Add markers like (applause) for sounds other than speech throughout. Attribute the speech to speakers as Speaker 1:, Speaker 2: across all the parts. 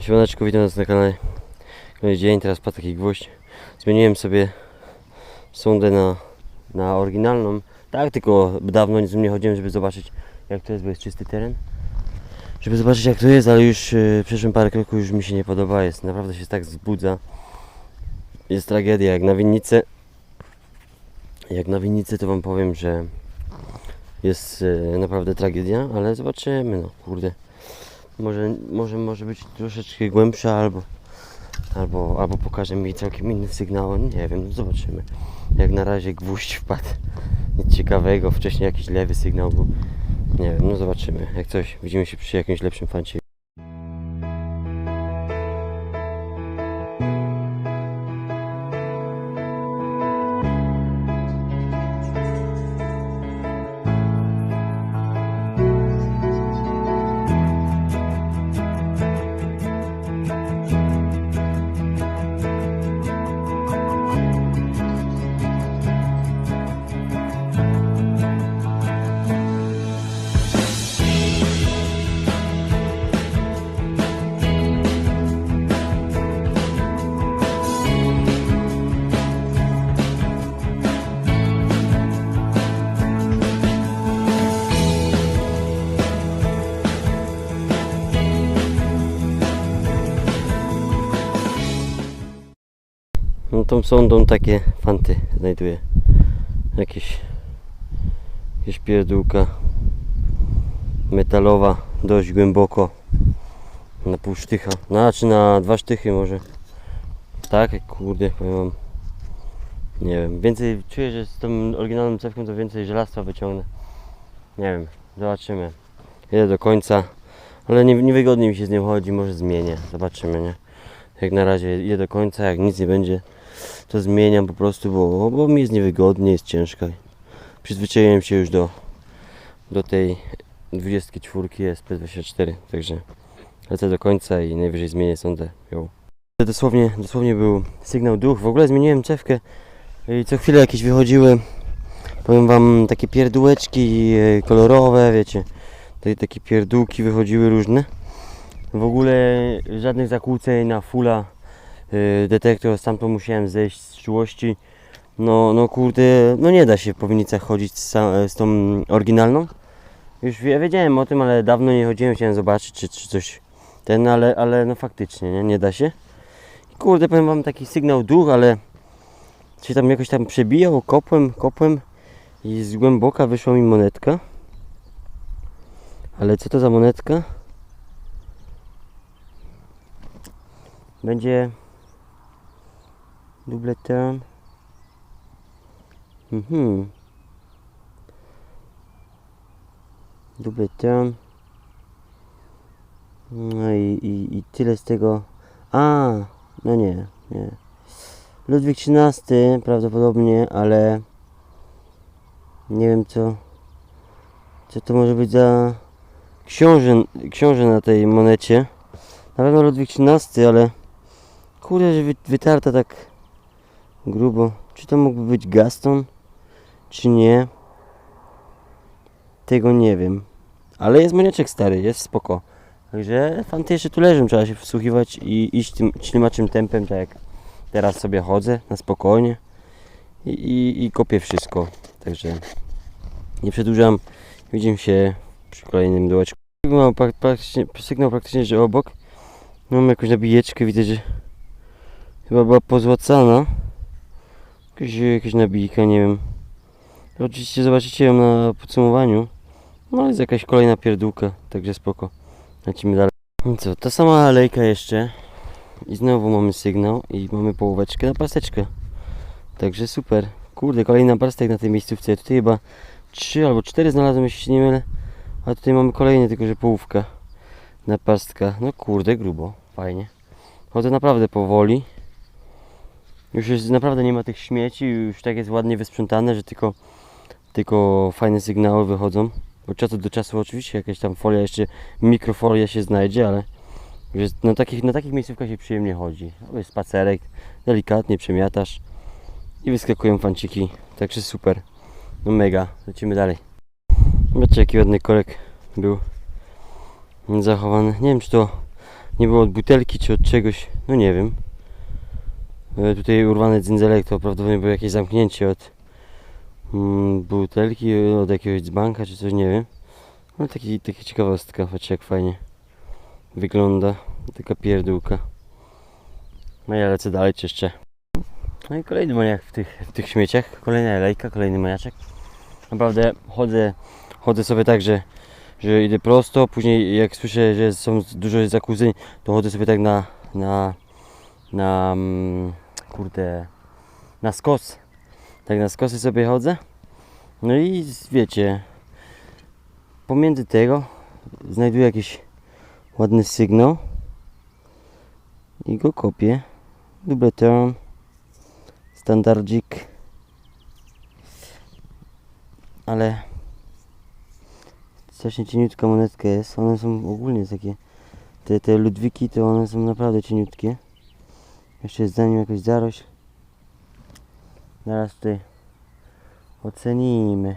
Speaker 1: Siemaneczko, witam Was na kanale. Kolejny dzień, teraz padł taki gwóźdź. Zmieniłem sobie sondę na, na oryginalną. Tak, tylko dawno nic nie chodziłem, żeby zobaczyć jak to jest, bo jest czysty teren. Żeby zobaczyć jak to jest, ale już yy, przeszłem parę kroków, już mi się nie podoba. Jest naprawdę się tak zbudza. Jest tragedia, jak na winnicy. Jak na winnicy to Wam powiem, że jest yy, naprawdę tragedia, ale zobaczymy, no kurde. Może, może, może być troszeczkę głębsza albo, albo, albo pokaże mi całkiem inny sygnał. Nie wiem, no zobaczymy. Jak na razie gwóźdź wpadł. Nic ciekawego. Wcześniej jakiś lewy sygnał był. Nie wiem, no zobaczymy. Jak coś, widzimy się przy jakimś lepszym fancie. Tą sondą takie fanty znajduję. Jakieś, jakieś pierdółka metalowa, dość głęboko. Na pół sztycha. Znaczy na dwa sztychy może. Tak, kurde, powiem wam. Nie wiem, więcej czuję, że z tą oryginalną cewką to więcej żelastwa wyciągnę. Nie wiem, zobaczymy. Jedę do końca, ale nie, niewygodnie mi się z nią chodzi, może zmienię, zobaczymy, nie? Jak na razie jedę do końca, jak nic nie będzie, to zmieniam po prostu, bo, bo mi jest niewygodnie, jest ciężka. Przyzwyczaiłem się już do, do tej 24 SP24, także lecę do końca i najwyżej zmienię sondę. Jo. Dosłownie, dosłownie był sygnał duch, w ogóle zmieniłem cewkę i co chwilę jakieś wychodziły, powiem wam, takie pierdółeczki e, kolorowe, wiecie, tutaj takie pierdółki wychodziły różne. W ogóle żadnych zakłóceń na fulla yy, detektor, stamtąd musiałem zejść z czułości. No, no kurde, no nie da się po winnicach chodzić z, z tą oryginalną. Już ja wiedziałem o tym, ale dawno nie chodziłem, chciałem zobaczyć czy, czy coś ten, ale, ale no faktycznie, nie, nie da się. I kurde, powiem wam taki sygnał duch, ale się tam jakoś tam przebijał, kopłem, kopłem i z głęboka wyszła mi monetka. Ale co to za monetka? Będzie double term. Mhm. Double term. No i, i, i tyle z tego. A, no nie, nie. Ludwik XIII prawdopodobnie, ale nie wiem co. Co to może być za książę, książę na tej monecie. Na pewno Ludwik XIII, ale kurde, że wy- wytarta tak grubo. Czy to mógłby być Gaston, czy nie? Tego nie wiem. Ale jest monieczek stary, jest spoko. Także fanty jeszcze tu leżą, trzeba się wsłuchiwać i iść tym ślimaczym tempem, tak jak teraz sobie chodzę, na spokojnie. I, i, i kopię wszystko. Także nie przedłużam. Widzimy się przy kolejnym dołeczku. Mam prak- praktycznie, sygnał praktycznie, że obok. Mam jakąś nabijeczkę, widzę, że chyba była pozłacana. Jakaś, jakaś nabijka, nie wiem. Oczywiście zobaczycie ją na podsumowaniu. No jest jakaś kolejna pierdółka, także spoko. Lecimy dalej. I co, ta sama alejka jeszcze. I znowu mamy sygnał i mamy połóweczkę na paseczkę. Także super. Kurde, kolejny parstek na tej miejscówce. Tutaj chyba 3 albo 4 znalazłem, jeśli się nie mylę. A tutaj mamy kolejny, tylko że połówka na pastka. No kurde, grubo, fajnie. Chodzę naprawdę powoli. Już jest, naprawdę nie ma tych śmieci, już tak jest ładnie wysprzątane, że tylko, tylko fajne sygnały wychodzą. Od czasu do czasu oczywiście jakaś tam folia jeszcze, mikrofolia się znajdzie, ale jest, na, takich, na takich miejscówkach się przyjemnie chodzi. Jest spacerek, delikatnie przemiatasz i wyskakują fanciki, także super. No mega, lecimy dalej. Zobaczcie jaki ładny korek był zachowany. Nie wiem czy to nie było od butelki czy od czegoś, no nie wiem. E, Tutaj urwane dzyndzelek to prawdopodobnie było jakieś zamknięcie od mm, butelki, od jakiegoś dzbanka czy coś, nie wiem. No taki, taka ciekawostka, patrzcie jak fajnie wygląda taka pierdółka. No ja lecę dalej czyszczę. No i kolejny maniak w tych, w tych śmieciach, kolejna lejka, kolejny maniaczek. Naprawdę chodzę, chodzę sobie tak, że, że idę prosto, później jak słyszę, że są dużo zakłóceń, to chodzę sobie tak na, na, na mm, kurde, na skos. Tak na skosy sobie chodzę. No i wiecie, pomiędzy tego znajduję jakiś ładny sygnał i go kopię. Double turn, standardzik, ale strasznie cieniutka monetka jest. One są ogólnie takie, te, te ludwiki to one są naprawdę cieniutkie. Jeszcze jest za nim jakaś zarośl. Zaraz tutaj ocenimy.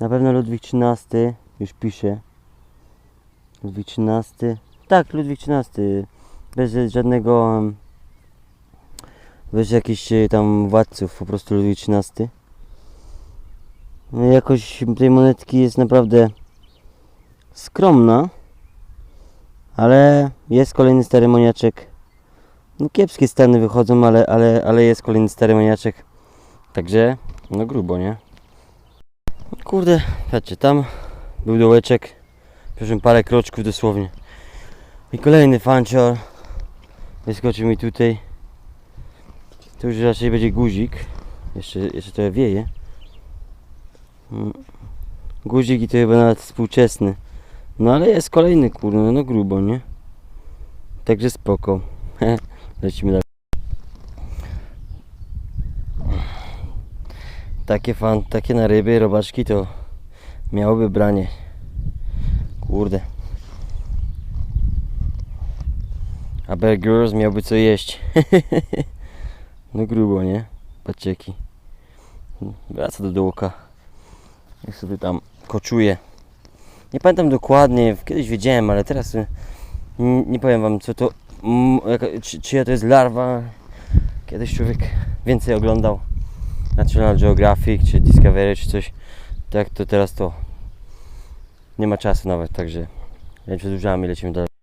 Speaker 1: Na pewno Ludwik XIII już pisze. Ludwik XIII. Tak, Ludwik XIII. Bez żadnego. Bez jakichś e, tam władców, po prostu Ludwik XIII. No, Jakość tej monetki jest naprawdę skromna. Ale jest kolejny stary moniaczek. No kiepskie stany wychodzą, ale, ale, ale jest kolejny stary moniaczek. Także, no grubo, nie? Kurde, patrzcie, tam był dołeczek. Proszę parę kroczków dosłownie. I kolejny fancior. Wyskoczył mi tutaj. To już raczej będzie guzik. Jeszcze, jeszcze trochę wieje. Mm. Guzik i to chyba nawet współczesny. No ale jest kolejny kurde, no grubo, nie? Także spoko. (laughs) Lecimy dalej. Takie fan, takie na ryby, robaczki to miałoby branie. Kurde. A Bear Grylls miałby co jeść. (laughs) no grubo, nie? Pacieki. Wraca do dołka. Jak sobie tam koczuje. Nie pamiętam dokładnie, kiedyś wiedziałem, ale teraz y, nie powiem wam co to, jaka, czy, czyja to jest larwa. Kiedyś człowiek więcej oglądał National Geographic czy Discovery czy coś. Tak to teraz to nie ma czasu nawet, także nie przedłużamy lecimy dalej.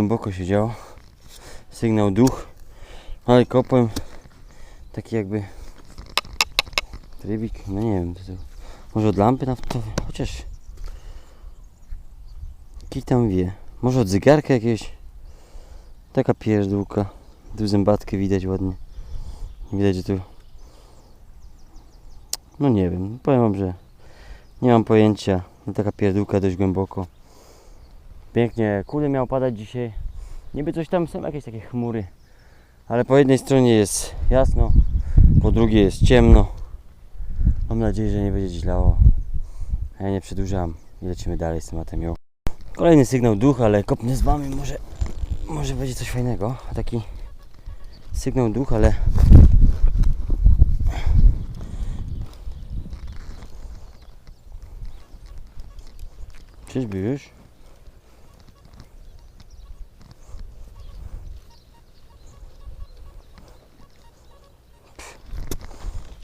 Speaker 1: Głęboko się działo. Sygnał duch, ale kopłem taki jakby trybik, no nie wiem, to, może od lampy naftowej, chociaż kij tam wie, może od zegarka jakiegoś, taka pierdółka, tu zębatkę widać ładnie, widać, że tu, no nie wiem, powiem wam, że nie mam pojęcia, no taka pierdółka dość głęboko. Pięknie, kule miał padać dzisiaj. Niby coś tam są jakieś takie chmury. Ale po jednej stronie jest jasno, po drugiej jest ciemno. Mam nadzieję, że nie będzie źlało. A ja nie przedłużam i lecimy dalej z tematem. Jo. Kolejny sygnał duch, ale kopnę z wami, może, może będzie coś fajnego. Taki sygnał duch, ale Czyżby już?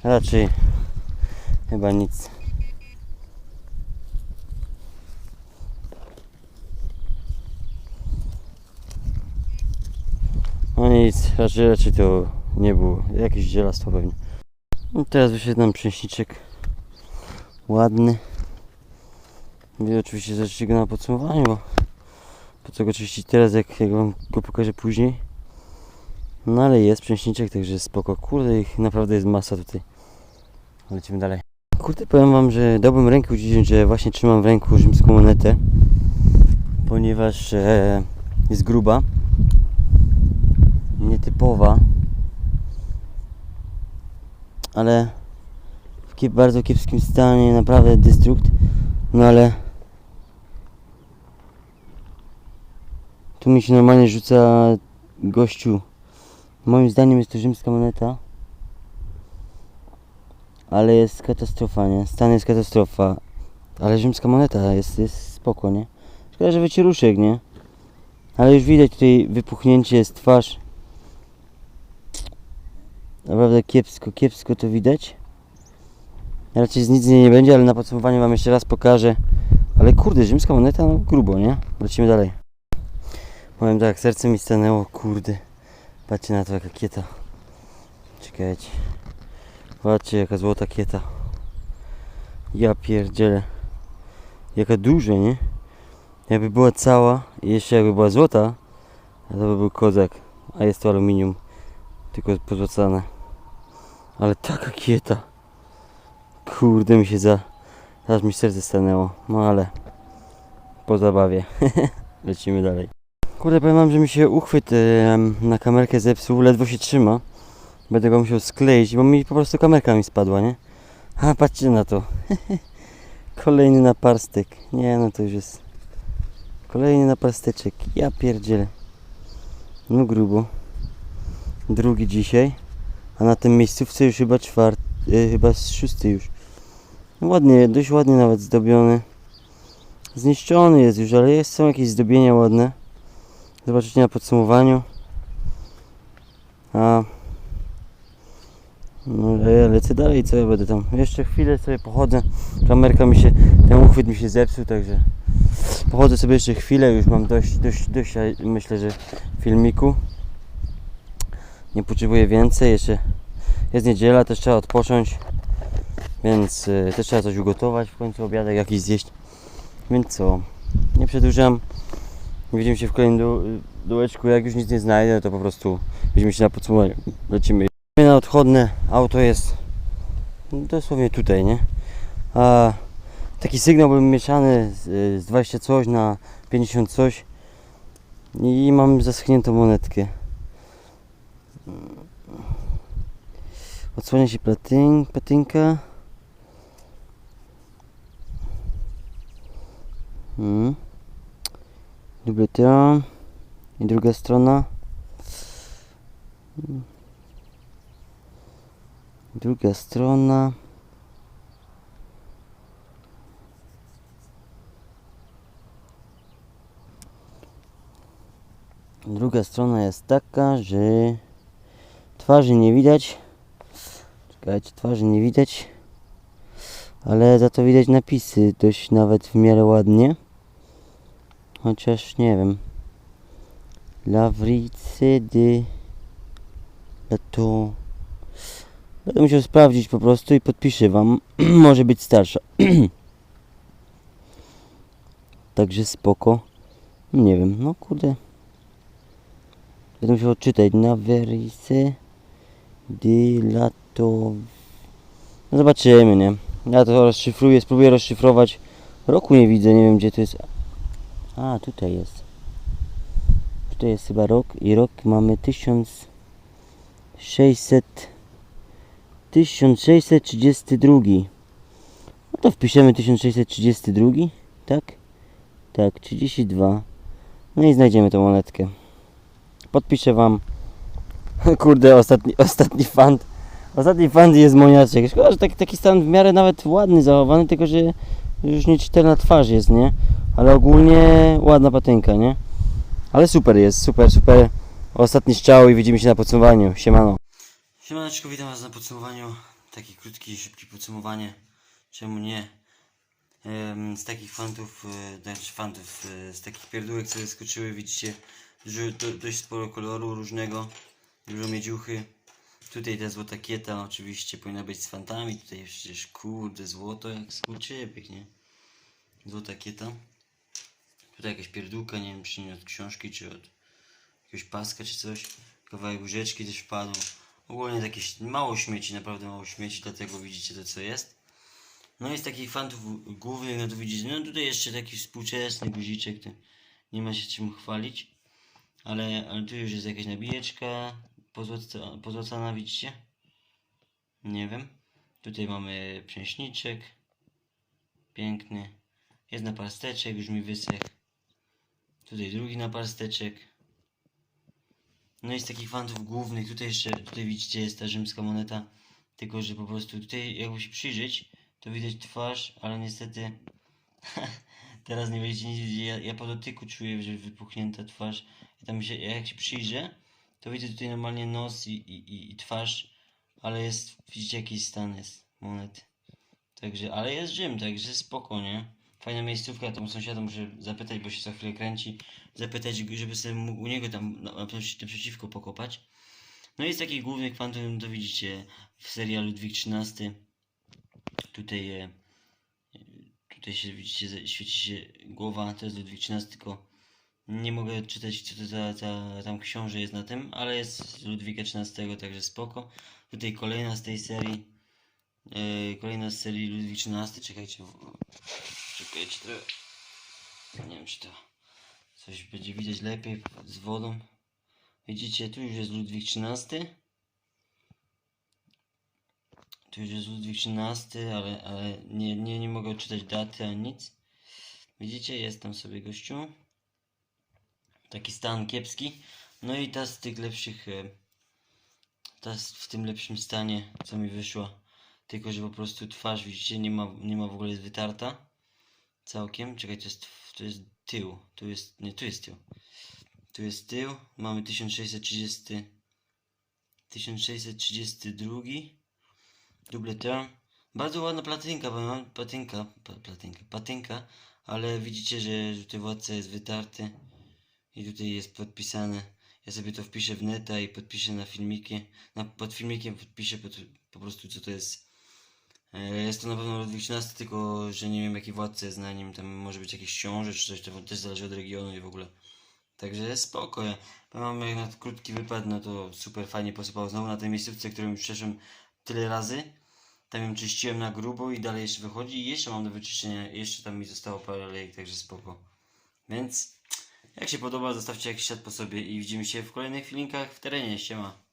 Speaker 1: Raczej chyba nic. No nic, raczej, raczej to nie było. Jakieś zielastwo pewnie. I teraz wyszedł nam przęśniczek. Ładny. Wy oczywiście zobaczycie go na podsumowaniu, bo po co go czyścić teraz, jak, jak wam go pokażę później. No ale jest przęśniczek, także spoko. Kurde, ich naprawdę jest masa tutaj. Lecimy dalej. Kurde, powiem wam, że dałbym rękę udzielić, że właśnie trzymam w ręku rzymską monetę, ponieważ e, jest gruba, nietypowa, ale w bardzo kiepskim stanie, naprawdę destrukt, no ale tu mi się normalnie rzuca gościu. Moim zdaniem jest to rzymska moneta ale jest katastrofa, nie? Stan jest katastrofa. Ale rzymska moneta jest, jest spoko, nie? Szkoda, że wycieruszek, nie? Ale już widać tutaj wypuchnięcie jest twarz. Naprawdę kiepsko, kiepsko to widać. Raczej z nic z niej nie będzie, ale na podsumowanie wam jeszcze raz pokażę. Ale kurde, rzymska moneta, no grubo, nie? Lecimy dalej. Powiem tak, serce mi stanęło, kurde. Patrzcie na to, jaka kieta. Czekajcie. Patrzcie jaka złota kieta. Ja pierdzielę. Jaka duża, nie? Jakby była cała i jeszcze jakby była złota, to by był kozak. A jest to aluminium. Tylko pozłacane. Ale taka kieta. Kurde mi się za... Aż mi serce stanęło. No ale... Po zabawie. (laughs) Lecimy dalej. Kurde powiem wam, że mi się uchwyt na kamerkę zepsuł. Ledwo się trzyma. Będę go musiał skleić, bo mi po prostu kamerka mi spadła, nie? A patrzcie na to. (laughs) Kolejny naparstek. Nie no to już jest. Kolejny naparsteczek. Ja pierdzielę. No grubo. Drugi dzisiaj. A na tym miejscówce już chyba czwarty, chyba szósty już. Ładnie, dość ładnie nawet zdobiony. Zniszczony jest już, ale jest, są jakieś zdobienia ładne. Zobaczycie na podsumowaniu. A no ja lecę dalej, co ja będę tam? Jeszcze chwilę sobie pochodzę. Kamerka mi się, ten uchwyt mi się zepsuł, także pochodzę sobie jeszcze chwilę, już mam dość, dość, dość myślę, że filmiku. Nie potrzebuję więcej, jeszcze jest niedziela, też trzeba odpocząć, więc y, też trzeba coś ugotować, w końcu obiadek jakiś zjeść. Więc co, nie przedłużam. Widzimy się w kolejnym du- dołeczku, jak już nic nie znajdę, to po prostu widzimy się na podsumowaniu. Lecimy. Na odchodne auto jest dosłownie tutaj, nie? A taki sygnał był mieszany z, z 20 coś na 50 coś i mam zaschniętą monetkę. Odsłania się platyn, platynka. Hmm. Dubleton. I druga strona. Druga strona. Druga strona jest taka, że twarzy nie widać. Czekajcie, twarzy nie widać. Ale za to widać napisy dość nawet w miarę ładnie. Chociaż nie wiem. Lawrice de to Będę musiał sprawdzić po prostu i podpiszę wam. (clears throat) Może być starsza. (clears throat) Także spoko. Nie wiem, no kurde. Będę musiał odczytać. Naverise di lato. No zobaczymy, nie? Ja to rozszyfruję, spróbuję rozszyfrować. Roku nie widzę, nie wiem gdzie to jest. A, tutaj jest. Tutaj jest chyba rok i rok mamy 1600 1632. No to wpiszemy 1632, tak? Tak, 32. No i znajdziemy tą monetkę. Podpiszę wam. (laughs) Kurde, ostatni, ostatni fant. Ostatni fant jest moniaczek. Szkoda, że taki, taki stan w miarę nawet ładny zachowany, tylko że już nieczytelna twarz jest, nie? Ale ogólnie ładna patynka, nie? Ale super jest, super, super. Ostatni strzał i widzimy się na podsumowaniu. Siemano. Siemaneczko, witam Was na podsumowaniu. Takie krótkie, szybkie podsumowanie. Czemu nie? Z takich fantów, e, znaczy fantów, e, z takich pierdółek, co wyskoczyły, widzicie, Dużo, do, dość sporo koloru różnego, dużo miedziuchy. Tutaj ta złota kieta oczywiście powinna być z fantami, tutaj przecież kurde złoto jak skurczybyk, nie? Złota kieta. Tutaj jakaś pierdółka, nie wiem czy nie od książki, czy od jakiegoś paska, czy coś. Kawałek łyżeczki też wpadł. Ogólnie takie ś- mało śmieci, naprawdę mało śmieci, dlatego widzicie to co jest. No z takich fantów głównych, no to widzicie, no tutaj jeszcze taki współczesny guziczek, to nie ma się czym chwalić. Ale, ale tu już jest jakaś nabijeczka pozłoca, pozłocana, widzicie? Nie wiem. Tutaj mamy przęśniczek. Piękny. Jest naparsteczek, już mi wysechł. Tutaj drugi naparsteczek. No i z takich fantów głównych, tutaj jeszcze, tutaj widzicie jest ta rzymska moneta. Tylko, że po prostu tutaj jakby się przyjrzeć, to widać twarz, ale niestety (laughs) teraz nie będziecie nic widzieć. Ja, ja po dotyku czuję, że wypuchnięta twarz. I tam się, jak się przyjrzę, to widzę tutaj normalnie nos i, i, i, i twarz, ale jest, widzicie jaki stan jest monety. Także, ale jest Rzym, także spoko, nie? Fajna miejscówka, tam sąsiada muszę zapytać, bo się co chwilę kręci, zapytać, żeby sobie mógł u niego tam na- naprzeci- naprzeciwko pokopać. No i z takich głównych no to widzicie w serialu Ludwik XIII, tutaj, e, tutaj się widzicie, świeci się głowa, to jest Ludwik XIII, tylko nie mogę czytać, co to za, za tam książę jest na tym, ale jest Ludwika XIII, także spoko. Tutaj kolejna z tej serii, e, kolejna z serii Ludwik XIII, czekajcie, czekajcie, to, nie wiem czy to coś będzie widać lepiej z wodą. Widzicie, tu już jest Ludwik XIII. Tu już jest Ludwik XIII, ale, ale nie, nie, nie mogę odczytać daty ani nic. Widzicie, jest tam sobie gościu. Taki stan kiepski. No i ta z tych lepszych, e, ta w tym lepszym stanie, co mi wyszła. Tylko, że po prostu twarz, widzicie, nie ma, nie ma w ogóle jest wytarta. Całkiem. Czekaj, to jest, to jest tył. Tu jest, nie, tu jest tył. Tu jest tył. Mamy 1630, 1632. Double turn. Bardzo ładna platynka, bo mam platynka, platynka, patynka, ale widzicie, że tutaj władca jest wytarty i tutaj jest podpisane. Ja sobie to wpiszę w neta i podpiszę na filmikie. Na, pod filmikiem podpiszę pod, po prostu co to jest. E, Jest to na pewno Ludwik XIII, tylko że nie wiem jaki władca jest na nim. Tam może być jakiś książę czy coś, to też zależy od regionu i w ogóle. Także spoko. Ja mam jak na krótki wypad, no to super fajnie posypał znowu na tej miejscówce, którą już przeszłem tyle razy. Tam ją czyściłem na grubo i dalej jeszcze wychodzi i jeszcze mam do wyczyszczenia. Jeszcze tam mi zostało parę lejek, także spoko. Więc jak się podoba, zostawcie jakiś ślad po sobie i widzimy się w kolejnych filmikach w terenie. Siema.